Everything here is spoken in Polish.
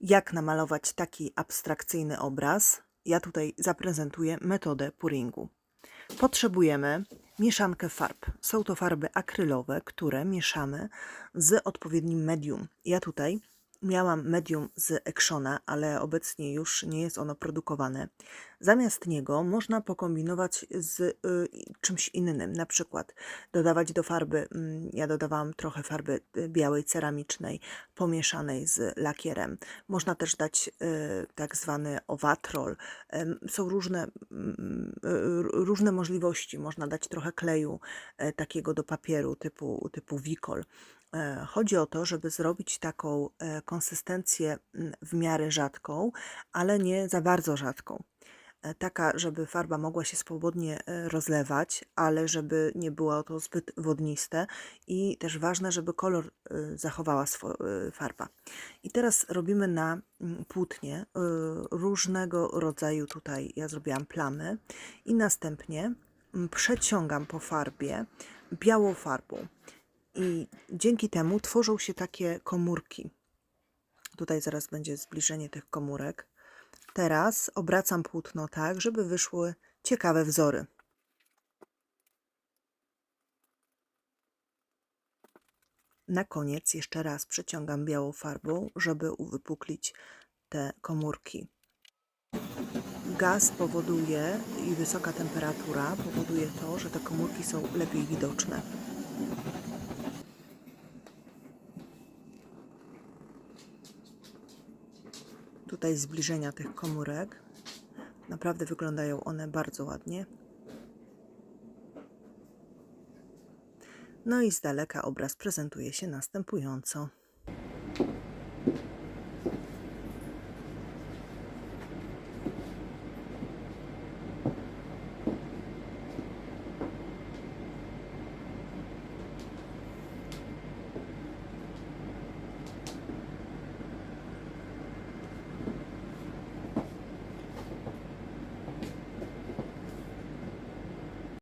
Jak namalować taki abstrakcyjny obraz? Ja tutaj zaprezentuję metodę puringu. Potrzebujemy mieszankę farb. Są to farby akrylowe, które mieszamy z odpowiednim medium. Ja tutaj miałam medium z Ekshona, ale obecnie już nie jest ono produkowane. Zamiast niego można pokombinować z y, czymś innym, na przykład dodawać do farby, mm, ja dodawałam trochę farby y, białej ceramicznej pomieszanej z lakierem. Można też dać y, tak zwany owatrol. Em, Są różne, mm, y, różne możliwości. Można dać trochę kleju e, takiego do papieru typu, typu wikol. E, Chodzi o to, żeby zrobić taką e, konsystencję w miarę rzadką, ale nie za bardzo rzadką. E, Taka, żeby farba mogła się swobodnie rozlewać, ale żeby nie było to zbyt wodniste i też ważne, żeby kolor zachowała farba. I teraz robimy na płótnie różnego rodzaju tutaj, ja zrobiłam plamy i następnie przeciągam po farbie białą farbą. I dzięki temu tworzą się takie komórki. Tutaj zaraz będzie zbliżenie tych komórek. Teraz obracam płótno tak, żeby wyszły ciekawe wzory. Na koniec jeszcze raz przeciągam białą farbą, żeby uwypuklić te komórki. Gaz powoduje i wysoka temperatura powoduje to, że te komórki są lepiej widoczne. tutaj zbliżenia tych komórek. Naprawdę wyglądają one bardzo ładnie. No i z daleka obraz prezentuje się następująco.